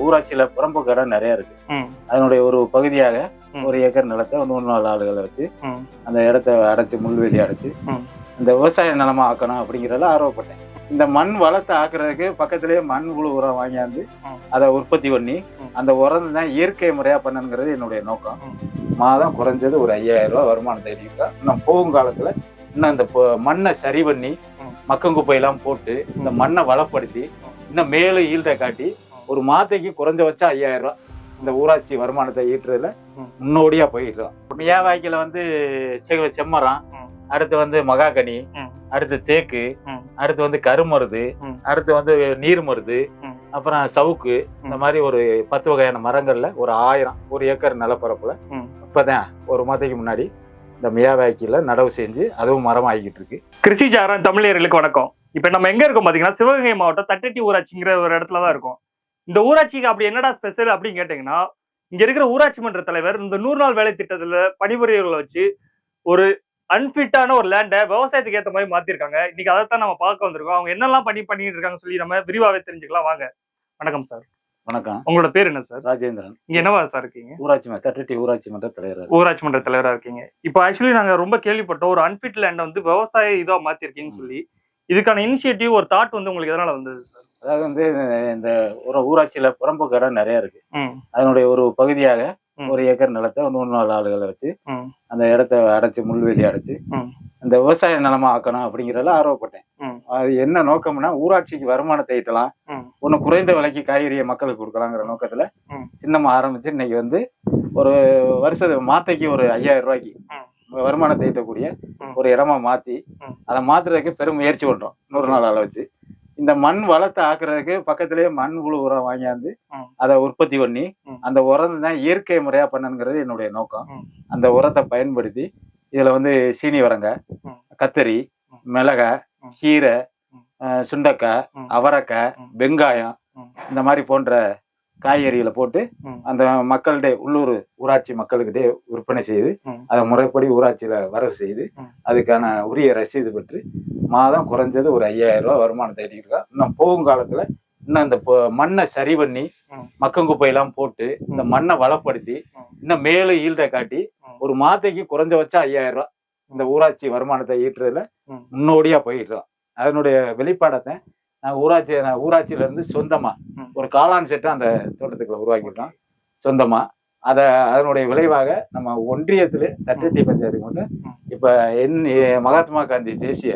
ஊராட்சியில புறம்போக்கு இடம் நிறைய இருக்கு அதனுடைய ஒரு பகுதியாக. ஒரு ஏக்கர் நிலத்தை நூறு நாலு ஆளுகளை வச்சு அந்த இடத்த அடைச்சு முள்வெளி அடைச்சு. இந்த விவசாய நிலமா ஆக்கணும் அப்படிங்கிறதுல ஆர்வப்பட்டேன் இந்த மண் வளத்தை ஆக்குறதுக்கு பக்கத்திலேயே மண் புழு உரம் வாங்கியாந்து. அதை உற்பத்தி பண்ணி. அந்த உரம் தான் இயற்கை முறையா பண்ணணுங்கிறது என்னுடைய நோக்கம். மாதம் குறைஞ்சது ஒரு ஐயாயிரம் ரூபாய் வருமானம் தெரிவிக்கா இன்னும் போகும் காலத்துல இன்னும் இந்த மண்ணை சரி பண்ணி ம். மக்கங்குப்பையெல்லாம் போட்டு இந்த மண்ணை வளப்படுத்தி இன்னும் மேலும் ஈல்ட காட்டி ஒரு மாத்தைக்கு குறைஞ்சபட்சம் ஐயாயிரம் ரூபாய் இந்த ஊராட்சி வருமானத்தை ஈட்டுறதுல. முன்னோடியா போயிட்டு இருக்கோம் மியாவாய்க்கில் வந்து செம்மரம். அடுத்து வந்து மகாகனி. அடுத்து தேக்கு. அடுத்து வந்து கருமருது. அடுத்து வந்து நீர் மருது. அப்புறம் சவுக்கு இந்த மாதிரி ஒரு பத்து வகையான மரங்கள்ல ஒரு ஆயிரம் ஒரு ஏக்கர் நிலப்பரப்புல. இப்பதான் ஒரு மாதத்துக்கு முன்னாடி இந்த மியாவாய்க்கில நடவு செஞ்சு அதுவும் மரம் ஆகிட்டு இருக்கு கிருஷி ஜாரன் தமிழர்களுக்கு வணக்கம் இப்ப நம்ம எங்க இருக்கோம் பாத்தீங்கன்னா சிவகங்கை மாவட்டம் தட்டட்டி ஊராட்சிங்கிற ஒரு இடத்துல தான் இருக்கோம் இந்த ஊராட்சிக்கு அப்படி என்னடா ஸ்பெஷல் அப்படின்னு கேட்டீங்கன்னா இங்க இருக்கிற ஊராட்சி மன்ற தலைவர் இந்த நூறு நாள் வேலை திட்டத்துல பணிபுரியவர்களை வச்சு ஒரு அன்ஃபிட்டான ஒரு லேண்டை விவசாயத்துக்கு ஏத்த மாதிரி மாத்திருக்காங்க. இன்னைக்கு அதைத்தான் நம்ம பார்க்க வந்திருக்கோம். அவங்க என்னெல்லாம் பண்ணி பண்ணிட்டு இருக்காங்கன்னு சொல்லி நம்ம விரிவாவே தெரிஞ்சுக்கலாம். வாங்க. வணக்கம் சார் வணக்கம். உங்களோட பேர் என்ன சார் ராஜேந்திரன். இங்க என்னவா சார் இருக்கீங்க? ஊராட்சி தட்டட்டி ஊராட்சி மன்ற தலைவர் ஊராட்சி மன்ற தலைவரா இருக்கீங்க. இப்போ ஆக்சுவலி நாங்க ரொம்ப கேள்விப்பட்டோம். ஒரு அன்பிட் லேண்டை வந்து விவசாய இதா மாத்திருக்கீங்கன்னு சொல்லி. இதுக்கான இனிஷியேட்டிவ் ஒரு தாட் வந்து உங்களுக்கு எதனால வந்தது சார் அதாவது வந்து இந்த ஒரு ஊராட்சியில புறம்போக்கு இடம் நிறைய இருக்கு அதனுடைய ஒரு பகுதியாக. ஒரு ஏக்கர் நிலத்தை நூறு நாலு ஆளுகளை வச்சு அந்த இடத்த அடைச்சு முள்வெளி அடைச்சு. இந்த விவசாய நிலமா ஆக்கணும் அப்படிங்கிறதுல ஆர்வப்பட்டேன். அது என்ன நோக்கம்னா ஊராட்சிக்கு வருமானத்தை ஈட்டலாம். ஒண்ணு குறைந்த விலைக்கு காய்கறியை மக்களுக்கு கொடுக்கலாங்கிற நோக்கத்துல. சின்னமா ஆரம்பிச்சு இன்னைக்கு வந்து ஒரு வருஷ மாத்தைக்கு ஒரு ஐயாயிரம் ரூபாய்க்கு. வருமானத்தை ஈட்டக்கூடிய. ஒரு இடமா மாத்தி. அதை மாத்துறதுக்கு பெரும் முயற்சி பண்றோம் நூறு நாள் அளவு வச்சு இந்த மண் வளத்தை ஆக்குறதுக்கு பக்கத்திலேயே மண் புழு உரம் வாங்கியாந்து. அதை உற்பத்தி பண்ணி. அந்த உரம் தான் இயற்கை முறையா பண்ணணுங்கிறது என்னுடைய நோக்கம். அந்த உரத்தை பயன்படுத்தி இதுல வந்து சீனி வரங்க ம். கத்தரி. மிளகாய். கீரை சுண்டைக்காய். அவரைக்காய். வெங்காயம். இந்த மாதிரி போன்ற காய்கறிகளை போட்டு. அந்த மக்கள்கிட்ட உள்ளூர் ஊராட்சி மக்களுக்கிட்டே விற்பனை செய்து. அதை முறைப்படி ஊராட்சியில வரவு செய்து. அதுக்கான உரிய ரசீது பெற்று மாதம் குறைஞ்சது ஒரு ஐயாயிரம் ரூபாய் வருமானம் தேடிருக்கோம் இன்னும் போகும் காலத்துல இன்னும் இந்த மண்ணை சரி பண்ணி ம். மக்கங்குப்பையெல்லாம் போட்டு இந்த. மண்ணை வளப்படுத்தி. இன்னும் மேலும் ஈல்ட காட்டி. ஒரு மாத்தைக்கு குறைஞ்சபட்சம் ஐயாயிரம் ரூபாய் இந்த ஊராட்சி வருமானத்தை ஈட்டுறதுல. முன்னோடியா இருக்கோம் அதனுடைய வெளிப்பாடத்தை ஊராட்சி நான் ஊராட்சியில இருந்து சொந்தமா ம். ஒரு காளான் செட்டை அந்த தோட்டத்துக்குள்ள உருவாக்கியிருக்கோம் சொந்தமா அத அதனுடைய விளைவாக நம்ம ஒன்றியத்திலே தட்டட்டி பஞ்சாயத்துக்கு மட்டும் ம். இப்ப என் மகாத்மா காந்தி தேசிய.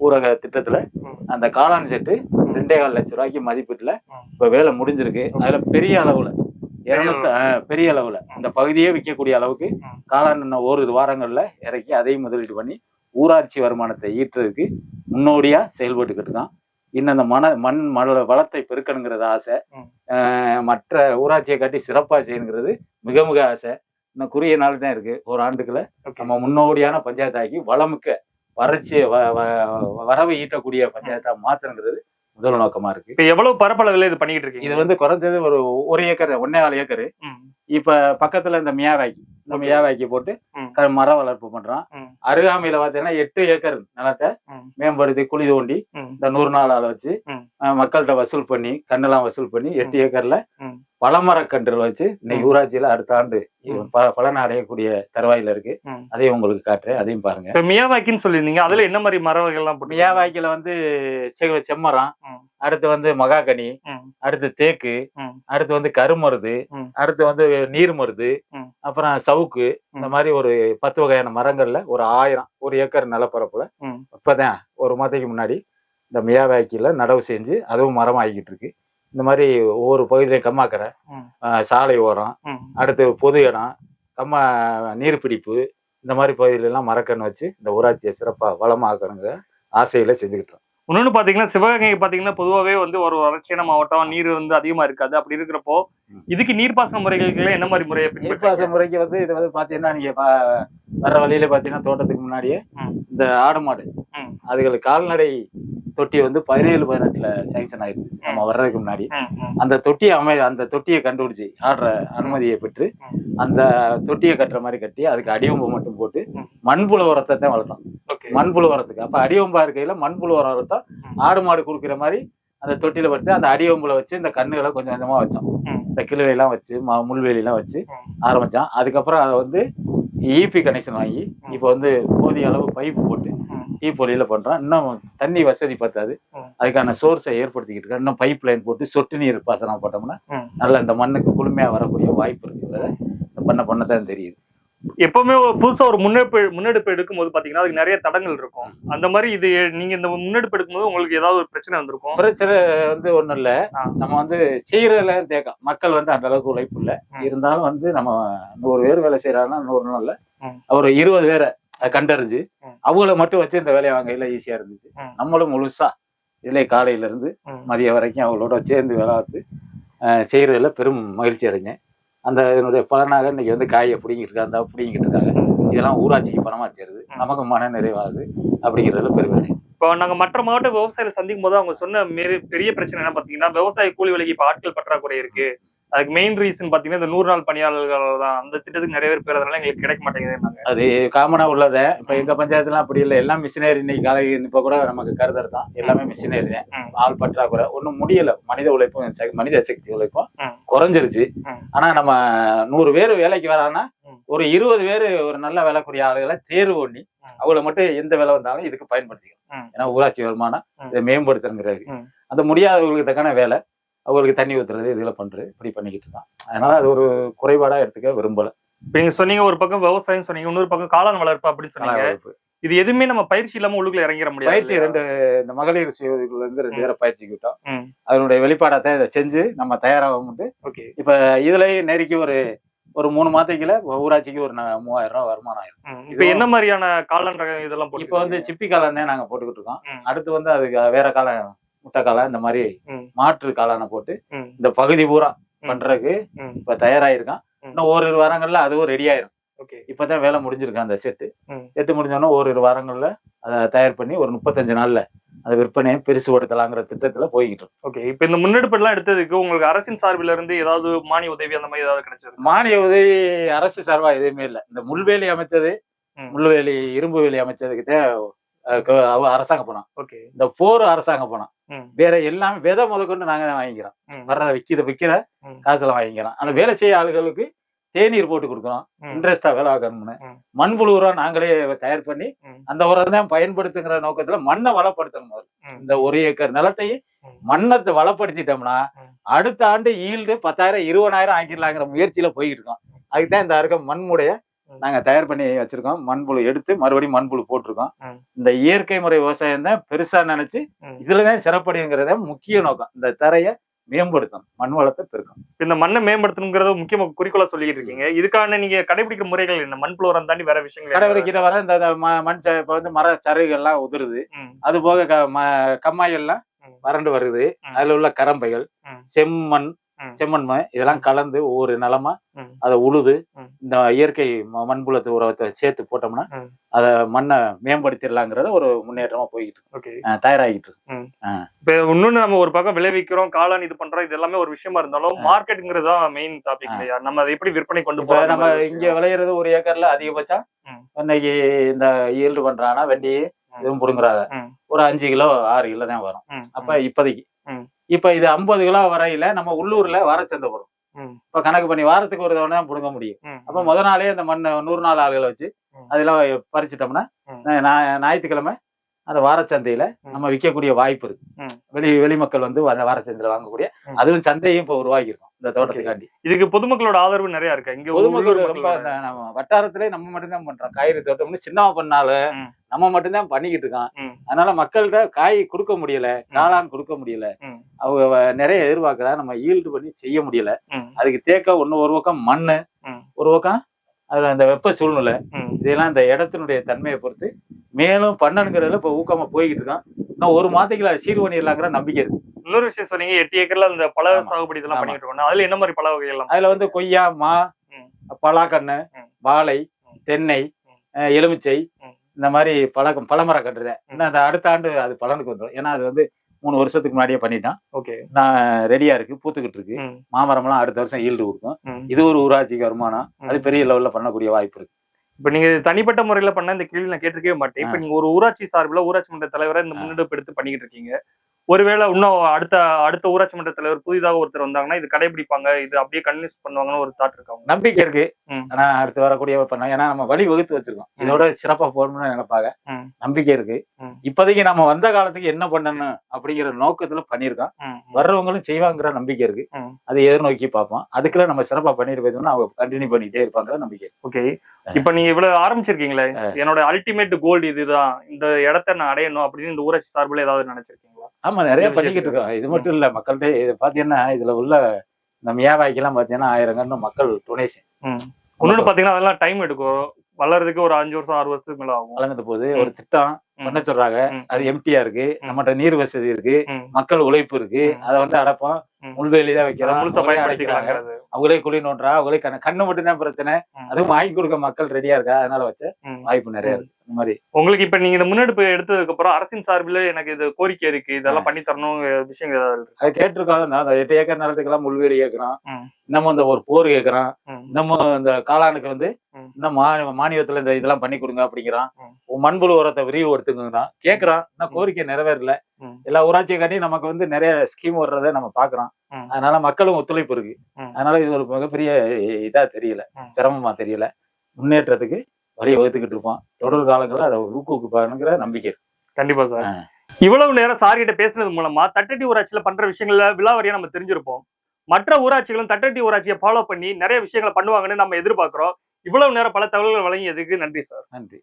ஊரக திட்டத்துல. அந்த காளான் செட்டு ரெண்டே கால் லட்சம் ரூபாய்க்கு மதிப்பீட்டுல. இப்ப வேலை முடிஞ்சிருக்கு அதுல பெரிய அளவுல இருநூத்தி பெரிய அளவுல இந்த பகுதியே விற்கக்கூடிய அளவுக்கு. காளான் இன்னும் ஓரிரு வாரங்கள்ல இறக்கி அதையும் முதலீடு பண்ணி ஊராட்சி வருமானத்தை ஈட்டுறதுக்கு முன்னோடியா செயல்பட்டுக்கிட்டு இருக்கான் இன்னும் அந்த மன மண் மண வளத்தை பெருக்கணுங்கிறது ஆசை. மற்ற ஊராட்சியை காட்டி சிறப்பா செய்யணுங்கிறது மிக மிக ஆசை. இன்னும் குறுகிய நாள் தான் இருக்கு ஒரு ஆண்டுக்குள்ள. நம்ம முன்னோடியான பஞ்சாயத்தாக்கி வளமிக்க வறட்சி வரவு ஈட்டக்கூடிய பஞ்சாயத்தா மாத்தணுங்கிறது முதல் நோக்கமா இருக்கு. இப்ப எவ்வளவு பரப்பளவுல இது பண்ணிட்டு இருக்கீங்க? இது வந்து குறைஞ்சது ஒரு ஒரு ஏக்கர் ஒன்னே நாலு ஏக்கர். இப்ப பக்கத்துல இந்த மியாவாய்க்கு இந்த மியாவாய்க்கு போட்டு மர வளர்ப்பு பண்றோம். அருகாமையில பாத்தீங்கன்னா எட்டு ஏக்கர் நிலத்தை. மேம்படுத்தி குழி தோண்டி. இந்த நூறு நாள் ஆளை வச்சு மக்கள்கிட்ட வசூல் பண்ணி கண்ணெல்லாம் வசூல் பண்ணி எட்டு ஏக்கர்ல ம். பழமரக்கன்றுகள் வச்சு இன்னைக்கு. ஊராட்சியில அடுத்த ஆண்டு பலன் அடையக்கூடிய தருவாயில இருக்கு. அதையும் உங்களுக்கு காட்டுறேன் அதையும் பாருங்க மியாவாக்கின்னு சொல்லியிருந்தீங்க அதுல என்ன மாதிரி மர வகைகள்லாம் போட்டு மியாவாய்க்கில வந்து செம்மரம். அடுத்து வந்து மகாகனி. அடுத்து தேக்கு. அடுத்து வந்து கருமருது. அடுத்து வந்து நீர் மருது. அப்புறம் சவுக்கு இந்த. மாதிரி ஒரு பத்து வகையான மரங்கள்ல ஒரு ஆயிரம் ஒரு ஏக்கர் நிலப்பரப்புல. இப்பதான் ஒரு மாதத்துக்கு முன்னாடி இந்த மியாவாய்க்கில நடவு செஞ்சு அதுவும் மரம் ஆகிக்கிட்டு இருக்கு இந்த மாதிரி ஒவ்வொரு பகுதியிலையும் கம்மாக்கரை சாலை ஓரம். அடுத்து பொது இடம் கம்மா நீர்பிடிப்பு இந்த மாதிரி பகுதியில எல்லாம் மரக்கன்று வச்சு இந்த ஊராட்சியை சிறப்பா வளமாக்கணுங்கிற ஆசையில செஞ்சுக்கிட்டு இருக்கோம். இன்னொன்னு பாத்தீங்கன்னா சிவகங்கை பாத்தீங்கன்னா பொதுவாவே வந்து ஒரு வறட்சியான மாவட்டம் நீர் வந்து அதிகமா இருக்காது அப்படி இருக்கிறப்போ. இதுக்கு நீர்ப்பாசன முறைகளுக்கு என்ன மாதிரி முறையை நீர்ப்பாசன முறைக்கு வந்து இது வந்து பாத்தீங்கன்னா நீங்க பா- வர்ற வழியில பாத்தீங்கன்னா தோட்டத்துக்கு முன்னாடியே. இந்த ஆடு மாடு. அதுகளுக்கு கால்நடை தொட்டி வந்து பதினேழு பதினெட்டுல சேங்ஷன் ஆயிருந்துச்சு நம்ம வர்றதுக்கு முன்னாடி அந்த தொட்டியை அமை அந்த தொட்டியை கண்டுபிடிச்சு ஆடுற அனுமதியை பெற்று. அந்த தொட்டியை கட்டுற மாதிரி கட்டி அதுக்கு அடிவம்பு மட்டும் போட்டு. மண்புழு உரத்தை தான் வளர்த்தோம் மண்புழு உரத்துக்கு அப்ப அடிவம்பா இருக்கையில மண்புழு உரம் ம். ஆடு மாடு குடுக்கிற மாதிரி அந்த தொட்டியில படுத்து அந்த அடிவம்புல வச்சு இந்த கண்ணுகளை கொஞ்சம் கொஞ்சமா வச்சோம். இந்த கிழுவையெல்லாம் வச்சு ம- முள்வேலியெல்லாம் வச்சு ம். ஆரம்பிச்சான் அதுக்கப்புறம் அதை வந்து ஈபி கனெக்ஷன் வாங்கி இப்போ வந்து போதிய அளவு பைப்பு போட்டு ம். டீப் ஒலியில பண்றான் இன்னும் தண்ணி வசதி பத்தாது. அதுக்கான சோர்ஸை ஏற்படுத்திக்கிட்டு இருக்கான் இன்னும் பைப் லைன் போட்டு சொட்டு நீர் பாசனம் போட்டோம்னா. நல்ல இந்த மண்ணுக்கு குளுமையா வரக்கூடிய வாய்ப்பு இருக்குங்கிறத பண்ண பண்ண தான் தெரியுது எப்பவுமே ஒரு புதுசா ஒரு முன்னெடுப்பு முன்னெடுப்பு எடுக்கும்போது பாத்தீங்கன்னா அதுக்கு நிறைய தடங்கள் இருக்கும் அந்த மாதிரி இது நீங்க இந்த முன்னெடுப்பு எடுக்கும்போது உங்களுக்கு ஏதாவது ஒரு பிரச்சனை வந்திருக்கும் பிரச்சனை வந்து ஒண்ணும் இல்ல. நம்ம வந்து செய்யறதுல தேக்கம் மக்கள் வந்து அந்த அளவுக்கு உழைப்பு இல்ல. இருந்தாலும் வந்து நம்ம நூறு பேர் வேலை செய்யறாங்கன்னா நூறு நாள்ல. ஒரு இருபது பேரை கண்டறிஞ்சு. அவங்கள மட்டும் வச்சு இந்த வேலையை வாங்கையில ஈஸியா இருந்துச்சு. நம்மளும் முழுசா இதுல காலையில இருந்து. மதியம் வரைக்கும் அவங்களோட சேர்ந்து வேலை பார்த்து செய்யறதுல பெரும் மகிழ்ச்சி அடைஞ்சேன். அந்த இதனுடைய பலனாக இன்னைக்கு வந்து காயை பிடிங்கிட்டு இருக்காங்க பிடிங்கிட்டு இருக்காங்க. இதெல்லாம் ஊராட்சிக்கு பணமா சேருது. நமக்கு மன நிறைவாகுது அப்படிங்கிறதுல பெருமை இப்போ நாங்க மற்ற மாவட்ட விவசாயிகளை சந்திக்கும் போது அவங்க சொன்ன பெரிய பிரச்சனை என்ன பாத்தீங்கன்னா விவசாய கூலி விலைக்கு இப்ப ஆட்கள் பற்றாக்குறை இருக்கு. அதுக்கு மெயின் ரீசன் பாத்தீங்கன்னா இந்த நூறு நாள் பணியாளர்கள் தான் அந்த திட்டத்துக்கு நிறைய பேர் பேரதுனால எங்களுக்கு கிடைக்க மாட்டேங்குது அது காமனா உள்ளத இப்ப எங்க பஞ்சாயத்துலாம் அப்படி இல்லை எல்லாம் மிஷினரி இன்னைக்கு காலை இப்ப கூட நமக்கு கருதர் தான் எல்லாமே மிஷினரி தான். ஆள் பற்றாக்குறை ஒண்ணும் முடியல மனித உழைப்பும் மனித சக்தி உழைப்பும். குறைஞ்சிருச்சு. ஆனா நம்ம நூறு பேர் வேலைக்கு வரான்னா ம். ஒரு இருபது பேர் ஒரு நல்ல வேலைக்கூடிய ஆளுகளை தேர்வு பண்ணி ம். அவங்கள மட்டும் எந்த வேலை வந்தாலும் இதுக்கு பயன்படுத்திக்கணும். ஏன்னா ஊராட்சி வருமானம். இதை மேம்படுத்துங்கிறது ம். அந்த முடியாதவங்களுக்கு தக்கான வேலை அவங்களுக்கு தண்ணி ஊத்துறது இதுல பண்றது இப்படி பண்ணிக்கிட்டு இருக்கான் அதனால அது ஒரு குறைபாடா எடுத்துக்க விரும்பல இப்ப நீங்க சொன்னீங்க ஒரு பக்கம் விவசாயம் சொன்னீங்க இன்னொரு பக்கம் காளான் வளர்ப்பு அப்படின்னு சொன்னீங்க. இது எதுவுமே நம்ம பயிற்சி இல்லாம உள்ளுக்குள்ள இறங்கிட முடியாது பயிற்சி? ரெண்டு இந்த மகளிர் சுய உதவிக்குழுல இருந்து ரெண்டு. பேரை பயிற்சிக்கு விட்டோம். அதனுடைய வெளிப்பாடத்தை இதை செஞ்சு நம்ம தயாராகும்ட்டு ஓகே இப்ப இதுலயும் நெருக்கி ஒரு ஒரு மூணு மாதத்துக்குள்ள ஊராட்சிக்கு ஒரு மூவாயிரம் ரூபாய் வருமானம் ஆயிரும். இப்ப என்ன மாதிரியான காளான் இதெல்லாம் இப்ப வந்து சிப்பி காளான் தான் நாங்க போட்டுக்கிட்டு இருக்கோம். அடுத்து வந்து அதுக்கு வேற காளான் முட்டை காளான் இந்த மாதிரி. மாற்று காளானை போட்டு. இந்த பகுதி பூரா. பண்றதுக்கு. இப்ப தயாராயிருக்கான். இன்னும் ஓரிரு வாரங்கள்ல அதுவும் ரெடி ஆயிரும் ஓகே இப்பதான் வேலை முடிஞ்சிருக்கு அந்த செட்டு. செட்டு முடிஞ்சோன்னா ஓரிரு வாரங்கள்ல அதை தயார் பண்ணி ஒரு முப்பத்தஞ்சு நாள்ல அதை விற்பனையை பெருசு படுத்தலாங்கிற திட்டத்துல போய்கிட்டு இருக்கோம். ஓகே இப்ப இந்த முன்னெடுப்பு எல்லாம் எடுத்ததுக்கு உங்களுக்கு அரசின் சார்பில இருந்து ஏதாவது மானிய உதவி அந்த மாதிரி ஏதாவது கிடைச்சது மானிய உதவி அரசு சார்பா எதுவுமே இல்லை இந்த முள்வேலி அமைச்சது. முள்வேலி இரும்பு வேலி அமைச்சதுக்கு அரசாங்க பணம் ஓகே இந்த போர் அரசாங்க பணம். வேற எல்லாமே விதை முதற்கொண்டு நாங்க தான் வாங்கிக்கிறோம். வர்றத விக்கிற விக்கிற. காசுல வாங்கிக்கிறோம் அந்த வேலை செய்ய ஆளுகளுக்கு தேநீர் போட்டு கொடுக்குறோம். இன்ட்ரெஸ்டா வேலை பார்க்கணும்னு ம். மண்புழு உரம் நாங்களே தயார் பண்ணி. அந்த உரம் தான் பயன்படுத்துங்கிற நோக்கத்துல மண்ணை வளப்படுத்தணும் முதல்ல. இந்த ஒரு ஏக்கர் நிலத்தையும். மண்ணத்தை வளப்படுத்திட்டோம்னா. அடுத்த ஆண்டு ஈல்டு பத்தாயிரம் இருபதாயிரம் ஆக்கிடலாங்கிற முயற்சியில போய்கிட்டு இருக்கோம் அதுக்கு தான் இந்த இருக்க மண்முடைய. நாங்க தயார் பண்ணி வச்சிருக்கோம் மண்புழு எடுத்து மறுபடியும் மண்புழு போட்டிருக்கோம். இந்த இயற்கை முறை விவசாயம் தான் பெருசா நினைச்சு. இதுலதான் சிறப்படைங்கிறத முக்கிய நோக்கம் இந்த தரைய மேம்படுத்தணும் மண் வளத்தை பெருக்கும் இந்த மண்ணை மேம்படுத்தணுங்கிறத முக்கியமா குறிக்கோளா சொல்லிட்டு இருக்கீங்க இதுக்கான நீங்க கடைபிடிக்கிற முறைகள் என்ன மண் புலோரம் தாண்டி வேற விஷயங்கள்? கடைபிடிக்கிற வர இந்த மண் இப்ப வந்து மர சருகுகள்லாம் உதிருது. அது போக க- ம- கம்மாயெல்லாம் ம். வறண்டு வருது. அதுல உள்ள கரம்பைகள். செம்மண் ம். செம்மண் மண் இதெல்லாம் கலந்து ஒவ்வொரு நிலமா. அதை உழுது. இந்த இயற்கை மண்புலத்து உரத்தை சேர்த்து போட்டோம்னா. அதை மண்ணை மேம்படுத்திடலாங்கிறத ஒரு முன்னேற்றமா போய்கிட்டு இருக்கு தயாராகிட்டு இருக்கு இப்ப இன்னொன்னு நம்ம ஒரு பக்கம் விளைவிக்கிறோம் காளான் இது பண்றோம் இது எல்லாமே ஒரு விஷயமா இருந்தாலும் மார்க்கெட்டுங்கிறது தான் மெயின் டாபிக். இல்லையா நம்ம அதை எப்படி விற்பனை கொண்டு போறோம் நம்ம இங்க விளையிறது ஒரு ஏக்கர்ல அதிகபட்சம். இன்னைக்கு இந்த ஈல்டு பண்றாங்கன்னா வெண்டி. இதுவும் புடுங்குறாங்க. ஒரு அஞ்சு கிலோ ஆறு கிலோ தான் வரும். அப்ப இப்போதைக்கு. இப்ப இது ஐம்பது கிலோ வரையில நம்ம உள்ளூர்ல வாரச்சந்தை போடும் ம். இப்ப கணக்கு பண்ணி வாரத்துக்கு ஒரு தவணை தான் புடுங்க முடியும். அப்ப முத நாளே அந்த மண் நூறு நாள் ஆளுகளை வச்சு. அதெல்லாம் பறிச்சிட்டோம்னா ஞாயிற்றுக்கிழமை அந்த வாரச்சந்தையில. நம்ம விற்கக்கூடிய வாய்ப்பு இருக்கு. வெளி வெளி மக்கள் வந்து அந்த வாரச்சந்தையில வாங்கக்கூடிய. அதுவும் சந்தையும் இப்ப உருவாக்கி இருக்கும் இந்த தோட்டத்துக்காண்டி இதுக்கு பொதுமக்களோட ஆதரவு நிறைய இருக்கு இங்க பொதுமக்கள் உள்ளூர் ரொம்ப நம்ம வட்டாரத்திலே நம்ம மட்டும்தான் பண்றோம் காய்கறி தோட்டம்னு சின்னவா பண்ணாலும். நம்ம மட்டும்தான் பண்ணிக்கிட்டு இருக்கோம். அதனால மக்கள்கிட்ட காய் கொடுக்க முடியல காளான் கொடுக்க முடியல. அவங்க நிறைய எதிர்பார்க்கறா நம்ம ஈல்டு பண்ணி செய்ய முடியல. அதுக்கு தேக்க ஒண்ணு ஒரு பக்கம் மண்ணு. ஒரு பக்கம் அதுல அந்த வெப்ப சூழ்நிலை. இதெல்லாம் இந்த இடத்தினுடைய தன்மையை பொறுத்து மேலும் பண்ணணுங்கிறதுல இப்ப ஊக்கமா போய்கிட்டு இருக்கான் இன்னும் ஒரு மாதத்துக்குள்ள சீர் பண்ணிடலாங்கிற நம்பிக்கை இருக்கு இன்னொரு விஷயம் சொன்னீங்க எட்டு ஏக்கர்ல இந்த பழ. சாகுபடி இதெல்லாம். பண்ணிட்டு இருக்கோம் அதுல என்ன மாதிரி பழ வகைகள் அதுல வந்து கொய்யா மா. பலாக்கண்ணு. வாழை. தென்னை எலுமிச்சை. இந்த மாதிரி பழக்கம் பழமரம் கட்டுறேன் இன்னும் அந்த அடுத்த ஆண்டு அது பலனுக்கு வந்துடும் ஏன்னா அது வந்து மூணு வருஷத்துக்கு முன்னாடியே பண்ணிட்டான். ஓகே. நான் ரெடியா இருக்கு பூத்துக்கிட்டு இருக்கு மாமரம்லாம் அடுத்த வருஷம் ஈல்டு கொடுக்கும். இது ஒரு ஊராட்சிக்கு வருமானம். அது பெரிய லெவல்ல பண்ணக்கூடிய வாய்ப்பு இருக்கு. இப்ப நீங்க தனிப்பட்ட முறையில பண்ண இந்த கேள்வி நான் கேட்டிருக்கவே மாட்டேன். இப்ப. நீங்க ஒரு ஊராட்சி சார்பில் ஊராட்சி மன்ற தலைவரை இந்த. முன்னெடுப்பு எடுத்து பண்ணிக்கிட்டு இருக்கீங்க. ஒருவேளை இன்னும் அடுத்த அடுத்த ஊராட்சி மன்ற தலைவர் புதிதாக ஒருத்தர் வந்தாங்கன்னா இது கடைபிடிப்பாங்க. இது அப்படியே கன்வின்ஸ் பண்ணுவாங்கன்னு ஒரு தாட் இருக்காங்க நம்பிக்கை இருக்கு. ஆனா அடுத்து வரக்கூடிய பண்ண ஏன்னா நம்ம வழி வகுத்து வச்சிருக்கோம். இதோட சிறப்பா போகணும்னு நினைப்பாங்க. நம்பிக்கை இருக்கு. இப்போதைக்கு நம்ம வந்த காலத்துக்கு என்ன பண்ணணும் அப்படிங்கிற நோக்கத்துல பண்ணியிருக்கோம். வர்றவங்களும் செய்வாங்கிற நம்பிக்கை இருக்கு. அதை எதிர்நோக்கி பார்ப்போம். அதுக்குள்ள நம்ம சிறப்பா பண்ணிட்டு போயிருந்தோம்னா அவங்க கண்டினியூ பண்ணிட்டே இருப்பாங்க நம்பிக்கை ஓகே இப்ப நீங்க இவ்வளவு ஆரம்பிச்சிருக்கீங்களே. என்னோட அல்டிமேட் கோல் இதுதான் இந்த இடத்த நான் அடையணும் அப்படின்னு இந்த ஊராட்சி சார்பில் ஏதாவது நினைச்சிருக்கீங்களா? ஆமா நிறைய பண்ணிக்கிட்டு இருக்கோம் இது மட்டும் இல்ல மக்கள்கிட்ட இது பாத்தீங்கன்னா இதுல உள்ள நம்ம வியாபாரிக்கெல்லாம் பாத்தீங்கன்னா ஆயிரம் கண்ணு மக்கள் டொனேஷன் இன்னொன்னு பாத்தீங்கன்னா அதெல்லாம் டைம் எடுக்கும். வளர்றதுக்கு ஒரு அஞ்சு வருஷம் ஆறு வருஷத்துக்கு மேல ஆகும். வளர்ந்துட்டு போகுது. ஒரு திட்டம். பண்ண சொல்றாங்க. அது எம்டியா இருக்கு. நம்மகிட்ட நீர் வசதி இருக்கு. மக்கள் உழைப்பு இருக்கு. அதை வந்து அடப்போம் ம். முள்வேலி தான் அதை வைக்கிறோம் அடைக்கிறாங்க அவங்களே குழி நோண்டுறா அவங்களே கண்ணு கண்ணு மட்டும் தான் பிரச்சனை. அதுவும் வாங்கி கொடுக்க மக்கள் ரெடியா இருக்கா அதனால வச்ச. வாய்ப்பு நிறைய இருக்கு இந்த மாதிரி உங்களுக்கு இப்ப நீங்க இந்த முன்னெடுப்பு எடுத்ததுக்கு அப்புறம் அரசின் சார்பில் எனக்கு இது கோரிக்கை இருக்கு இதெல்லாம் பண்ணி தரணும் விஷயங்கள் ஏதாவது அது கேட்டிருக்கோம் அந்த- எட்டு ஏக்கர் நிலத்துக்கெல்லாம் முள்வேலி கேட்கறோம். நம்ம இந்த ஒரு போர் கேட்கறோம். நம்ம இந்த காளானுக்கு வந்து. இந்த மா- மானியத்துல இந்த இதெல்லாம் பண்ணி கொடுங்க அப்படிங்கிறான். மண்புழு உரத்தை விரிவுபடுத்துங்கிறான் கேட்கறான் ஆனா கோரிக்கை நிறைவேறல. எல்லா ஊராட்சியை காட்டி நமக்கு வந்து நிறைய ஸ்கீம் வர்றதை நம்ம பாக்குறோம். அதனால மக்களும் ஒத்துழைப்பு இருக்கு. அதனால இது ஒரு மிகப்பெரிய இதா தெரியல. சிரமமா தெரியல. முன்னேற்றத்துக்கு வழியை வகுத்துக்கிட்டு இருப்போம் தொடர் காலங்களில் அதை ஊக்குவிப்பானுங்கிற நம்பிக்கை. கண்டிப்பா சார். இவ்வளவு நேரம் சார் கிட்ட பேசுனது மூலமா தட்டட்டி ஊராட்சியில பண்ற விஷயங்கள்ல விலாவரியா நம்ம தெரிஞ்சிருப்போம். மற்ற ஊராட்சிகளும் தட்டட்டி ஊராட்சியை ஃபாலோ பண்ணி நிறைய விஷயங்களை பண்ணுவாங்கன்னு நம்ம எதிர்பார்க்கிறோம். இவ்வளவு நேரம் பல தகவல்கள் வழங்கியதுக்கு நன்றி சார். நன்றி.